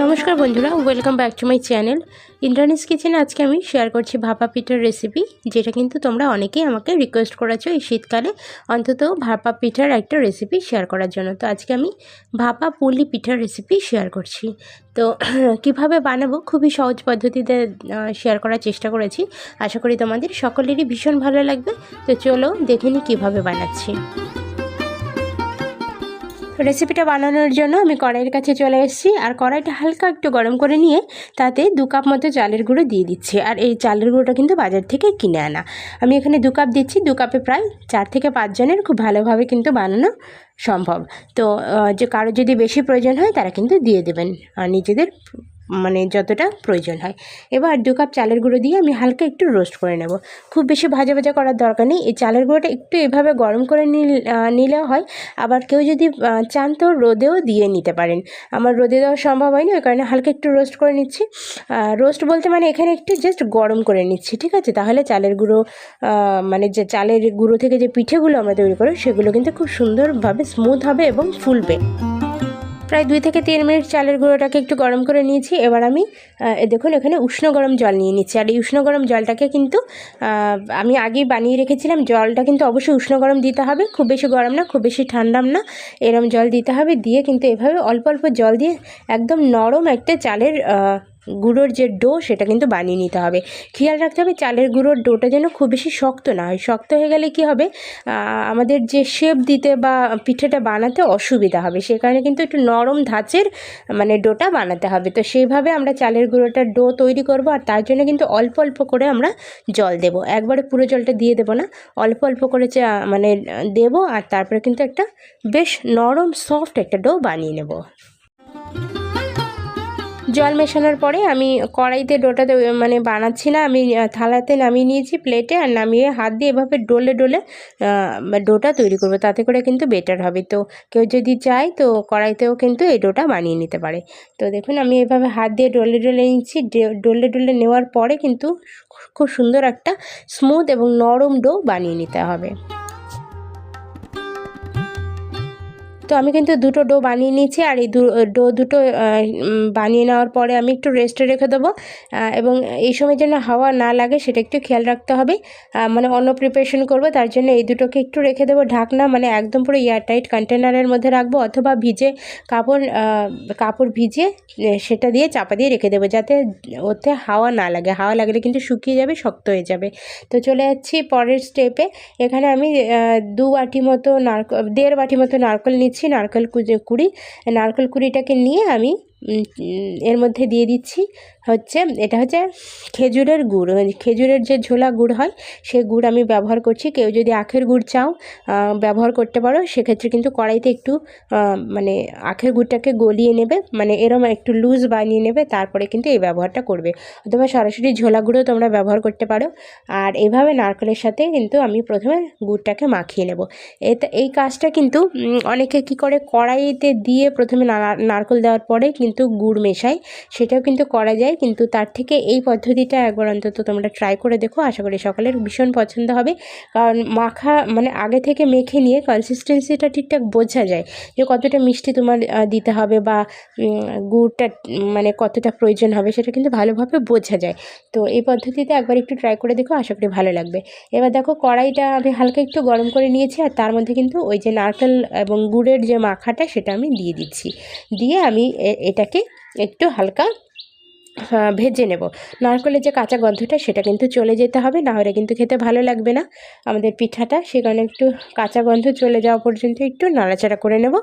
নমস্কার বন্ধুরা welcome back to my channel ইন্টারনেস কিচেনে আজকে আমি শেয়ার করছি ভাপা পিঠার রেসিপি যেটা কিন্তু তোমরা অনেকেই আমাকে রিকোয়েস্ট করেছ এই শীতকালে, অন্তত ভাপা পিঠার একটা রেসিপি শেয়ার করার জন্য। তো আজকে আমি ভাপা পুলি পিঠার রেসিপি শেয়ার করছি। তো কীভাবে বানাবো, খুবই সহজ পদ্ধতিতে শেয়ার করার চেষ্টা করেছি। আশা করি তোমাদের সকলেরই ভীষণ ভালো লাগবে। তো চলো দেখে নিই কীভাবে বানাচ্ছি। রেসিপিটা বানানোর জন্য আমি কড়াইয়ের কাছে চলে এসেছি। আর কড়াইটা হালকা একটু গরম করে নিয়ে তাতে দু কাপ মতো চালের গুঁড়ো দিয়ে দিচ্ছি। আর এই চালের গুঁড়োটা কিন্তু বাজার থেকে কিনে আনা। আমি এখানে দু কাপ দিচ্ছি। দু কাপে প্রায় চার থেকে পাঁচজনের খুব ভালোভাবে কিন্তু বানানো সম্ভব। তো যে কারও যদি বেশি প্রয়োজন হয় তারা কিন্তু দিয়ে দেবেন। আর নিজেদের মানে যতটা প্রয়োজন হয়। এবার দু কাপ চালের গুঁড়ো দিয়ে আমি হালকা একটু রোস্ট করে নেব। খুব বেশি ভাজা ভাজা করার দরকার নেই। এই চালের গুঁড়োটা একটু এভাবে গরম করে নিলেও হয়। আবার কেউ যদি চান তো রোদেও দিয়ে নিতে পারেন। আমার রোদে দেওয়া সম্ভব হয়নি, ওই কারণে হালকা একটু রোস্ট করে নিচ্ছি। রোস্ট বলতে মানে এখানে একটু জাস্ট গরম করে নিচ্ছি, ঠিক আছে? তাহলে চালের গুঁড়ো মানে যে চালের গুঁড়ো থেকে যে পিঠেগুলো আমরা তৈরি করি, সেগুলো কিন্তু খুব সুন্দরভাবে স্মুথ হবে এবং ফুলবে। প্রায় দুই থেকে তিন মিনিট চালের গুঁড়োটাকে একটু গরম করে নিয়েছি। এবার আমি দেখুন, এখানে উষ্ণ গরম জল নিয়ে নিচ্ছি। আর এই উষ্ণ গরম জলটাকে কিন্তু আমি আগেই বানিয়ে রেখেছিলাম। জলটা কিন্তু অবশ্যই উষ্ণ গরম দিতে হবে। খুব বেশি গরম না, খুব বেশি ঠান্ডাম না। এরম জল দিতে হবে। দিয়ে কিন্তু এভাবে অল্প অল্প জল দিয়ে একদম নরম একটা চালের গুঁড়োর যে ডো সেটা কিন্তু বানিয়ে নিতে হবে। খেয়াল রাখতে হবে চালের গুঁড়োর ডোটা যেন খুব বেশি শক্ত না হয়। শক্ত হয়ে গেলে কি হবে? আমাদের যে শেপ দিতে বা পিঠেটা বানাতে অসুবিধা হবে। সে কারণে কিন্তু একটু নরম ধাঁচের মানে ডোটা বানাতে হবে। তো সেইভাবে আমরা চালের গুঁড়োটার ডো তৈরি করব আর তার জন্য কিন্তু অল্প অল্প করে আমরা জল দেব। একবারে পুরো জলটা দিয়ে দেবো না। অল্প অল্প করে মানে দেব আর তারপরে কিন্তু একটা বেশ নরম, সফট একটা ডো বানিয়ে নেব। জল মেশানোর পরে আমি কড়াইতে ডোটাতে মানে বানাচ্ছি না, আমি থালাতে নামিয়ে নিয়েছি প্লেটে আর নামিয়ে হাত দিয়ে এভাবে ডোলে ডোলে ডোটা তৈরি করব। তাতে করে কিন্তু বেটার হবে। তো কেউ যদি চায় তো কড়াইতেও কিন্তু এই ডোটা বানিয়ে নিতে পারে। তো দেখুন, আমি এভাবে হাত দিয়ে ডোলে ডলে নিচ্ছি। ডলে ডলে নেওয়ার পরে কিন্তু খুব সুন্দর একটা স্মুথ এবং নরম ডো বানিয়ে নিতে হবে। তো আমি কিন্তু দুটো ডো বানিয়ে নিয়েছি আর এই ডো দুটো বানিয়ে নেওয়ার পরে আমি একটু রেস্টে রেখে দেবো। এবং এই সময় যেন হাওয়া না লাগে সেটা একটু খেয়াল রাখতে হবে। মানে অন্য প্রিপারেশন করব, তার জন্য এই দুটোকে একটু রেখে দেবো ঢাকনা মানে একদম পুরো এয়ারটাইট কন্টেনারের মধ্যে রাখব অথবা ভিজে কাপড় কাপড় ভিজে সেটা দিয়ে চাপা দিয়ে রেখে দেবো যাতে ওতে হাওয়া না লাগে। হাওয়া লাগলে কিন্তু শুকিয়ে যাবে, শক্ত হয়ে যাবে। তো চলে যাচ্ছি পরের স্টেপে এখানে আমি দু বাটি মতো নারকল দেড় বাটি মতো নারকল নিচ্ছি। নিচ্ছি নারকেল কুড়ি। নারকেল কুড়িটাকে নিয়ে আমি এর মধ্যে দিয়ে দিচ্ছি হচ্ছে, এটা হচ্ছে খেজুরের গুড় মানে খেজুরের যে ঝোলা গুড় হয় সেই গুড় আমি ব্যবহার করছি। কেউ যদি আখের গুড় চাও ব্যবহার করতে পারো, সেক্ষেত্রে কিন্তু কড়াইতে একটু মানে আখের গুড়টাকে গলিয়ে নেবে মানে এরম একটু লুজ বানিয়ে নেবে, তারপরে কিন্তু এই ব্যবহারটা করবে। অথবা সরাসরি ঝোলা গুঁড়ো তোমরা ব্যবহার করতে পারো। আর এইভাবে নারকেলের সাথে কিন্তু আমি প্রথমে গুড়টাকে মাখিয়ে নেব। এই কাজটা কিন্তু অনেকে কি করে, কড়াইতে দিয়ে প্রথমে নারকেল দেওয়ার পরে কিন্তু গুড় মেশায় সেটাও কিন্তু করা যায়। কিন্তু তার থেকে এই পদ্ধতিটা একবার অন্তত তোমরা ট্রাই করে দেখো। আশা করি সকলের ভীষণ পছন্দ হবে। কারণ মাখা মানে আগে থেকে মেখে নিয়ে কনসিস্টেন্সিটা ঠিকঠাক বোঝা যায় যে কতটা মিষ্টি তোমার দিতে হবে বা গুড়টা মানে কতটা প্রয়োজন হবে সেটা কিন্তু ভালোভাবে বোঝা যায়। তো এই পদ্ধতিতে একবার একটু ট্রাই করে দেখো, আশা করি ভালো লাগবে। এবার দেখো কড়াইটা আমি হালকা একটু গরম করে নিয়েছি আর তার মধ্যে কিন্তু ওই যে নারকেল এবং গুড়ের যে মাখাটা সেটা আমি দিয়ে দিচ্ছি। দিয়ে আমি এটাকে একটু হালকা ভেজে নেব। নারকলের যে কাঁচা গন্ধটা, সেটা কিন্তু চলে যেতে হবে, না হলে কিন্তু খেতে ভালো লাগবে না। আমাদের পিঠাটা, সেখানে একটু কাঁচা গন্ধ চলে যাওয়া পর্যন্ত একটু নাড়াচাড়া করে নেব।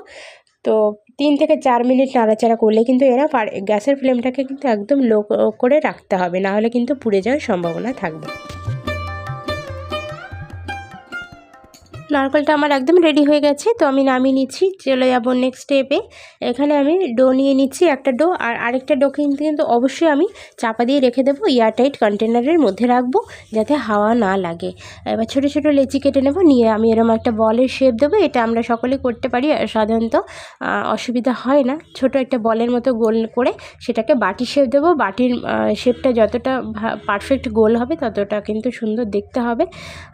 তো তিন থেকে চার মিনিট নাড়াচাড়া করলে কিন্তু এরা গ্যাসের ফ্লেমটাকে কিন্তু একদম লো, করে রাখতে হবে, না হলে কিন্তু পুড়ে যাওয়ার সম্ভাবনা থাকবে। নারকেলটা আমার একদম রেডি হয়ে গেছে, তো আমি নামিয়ে নিচ্ছি, চলে যাব নেক্সট স্টেপে এখানে আমি ডো নিয়ে নিচ্ছি একটা ডো আর আরেকটা ডো কিন্তু কিন্তু অবশ্যই আমি চাপা দিয়ে রেখে দেবো এয়ারটাইট কন্টেনারের মধ্যে রাখব, যাতে হাওয়া না লাগে। এবার ছোটো ছোটো লেচি কেটে নেব, নিয়ে আমি এরকম একটা বলের শেপ দেবো, এটা আমরা সকলে করতে পারি সাধারণত অসুবিধা হয় না। ছোট একটা বলের মতো গোল করে সেটাকে বাটি শেপ দেবো, বাটির শেপটা যতটা পারফেক্ট গোল হবে ততটা কিন্তু সুন্দর দেখতে হবে।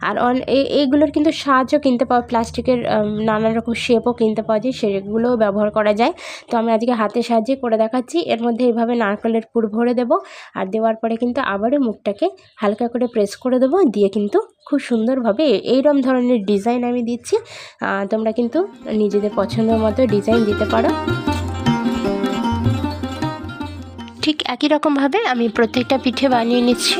আর এইগুলোর কিন্তু সাহায্য কিনতে পাওয়া, প্লাস্টিকের নানান রকম শেপও কিনতে পাওয়া যায়, সেগুলোও ব্যবহার করা যায়। তো আমি আজকে হাতের সাহায্যে করে দেখাচ্ছি। এর মধ্যে এইভাবে নারকেলের পুর ভরে দেবো আর দেওয়ার পরে কিন্তু আবারও মুখটাকে হালকা করে প্রেস করে দেবো। দিয়ে কিন্তু খুব সুন্দরভাবে এইরকম ধরনের ডিজাইন আমি দিচ্ছি। তোমরা কিন্তু নিজেদের পছন্দ মতো ডিজাইন দিতে পারো। ঠিক একই রকমভাবে আমি প্রত্যেকটা পিঠে বানিয়ে নিচ্ছি।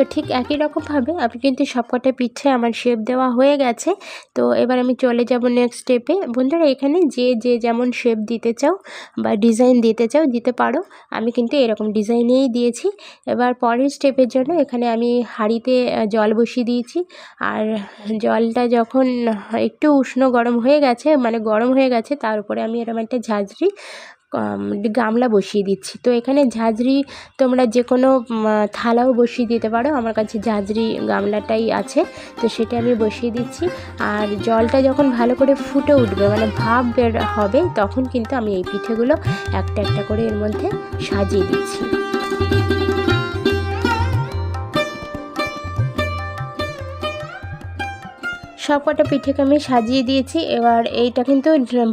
তো ঠিক একই রকমভাবে আমি কিন্তু সবকটা পিঠে আমার শেপ দেওয়া হয়ে গেছে। তো এবার আমি চলে যাব নেক্সট স্টেপে বন্ধুরা, এখানে যে যে যেমন শেপ দিতে চাও বা ডিজাইন দিতে চাও, দিতে পারো। আমি কিন্তু এরকম ডিজাইনেই দিয়েছি। এবার পরের স্টেপের জন্য এখানে আমি হাঁড়িতে জল বসিয়ে দিয়েছি। আর জলটা যখন একটু উষ্ণ গরম হয়ে গেছে মানে গরম হয়ে গেছে, তার উপরে আমি এরকম একটা ঝাঁঝরি গামলা বসিয়ে দিচ্ছি। তো এখানে ঝাঁঝরি তোমরা যে কোনো থালাও বসিয়ে দিতে পারো। আমার কাছে ঝাঁঝরি গামলাটাই আছে, তো সেটা আমি বসিয়ে দিচ্ছি। আর জলটা যখন ভালো করে ফুটে উঠবে মানে ভাব বের হবে, তখন কিন্তু আমি এই পিঠেগুলো একটা একটা করে এর মধ্যে সাজিয়ে দিচ্ছি। সবকটা পিঠেকে আমি সাজিয়ে দিয়েছি। এবার এইটা কিন্তু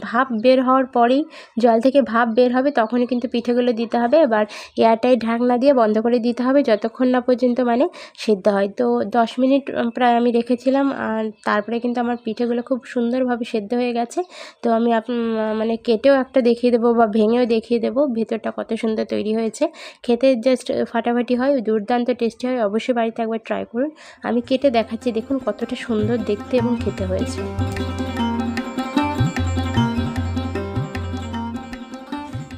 ভাপ বের হওয়ার পরেই জল থেকে ভাপ বের হবে তখনই কিন্তু পিঠেগুলো দিতে হবে। এবার এয়ারটাইট ঢাকনা দিয়ে বন্ধ করে দিতে হবে যতক্ষণ না পর্যন্ত মানে সিদ্ধ হয়। তো দশ মিনিট প্রায় আমি রেখেছিলাম আর তারপরে কিন্তু আমার পিঠেগুলো খুব সুন্দরভাবে সেদ্ধ হয়ে গেছে। তো আমি মানে কেটেও একটা দেখিয়ে দেবো বা ভেঙেও দেখিয়ে দেবো ভেতরটা কত সুন্দর তৈরি হয়েছে। খেতে জাস্ট ফাটাফাটি হয়, দুর্দান্ত টেস্টি হয়, অবশ্যই বাড়িতে একবার ট্রাই করুন। আমি কেটে দেখাচ্ছি, দেখুন কতটা সুন্দর দেখতে এবং খেতে হয়েছে।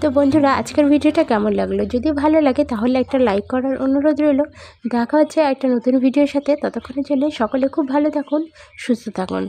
তো বন্ধুরা, আজকের ভিডিওটা কেমন লাগল? যদি ভালো লাগে, তাহলে একটা লাইক করার অনুরোধ রইল। দেখা হচ্ছে একটা নতুন ভিডিওর সাথে। ততক্ষণের জন্য সকলে খুব ভালো থাকুন, সুস্থ থাকুন।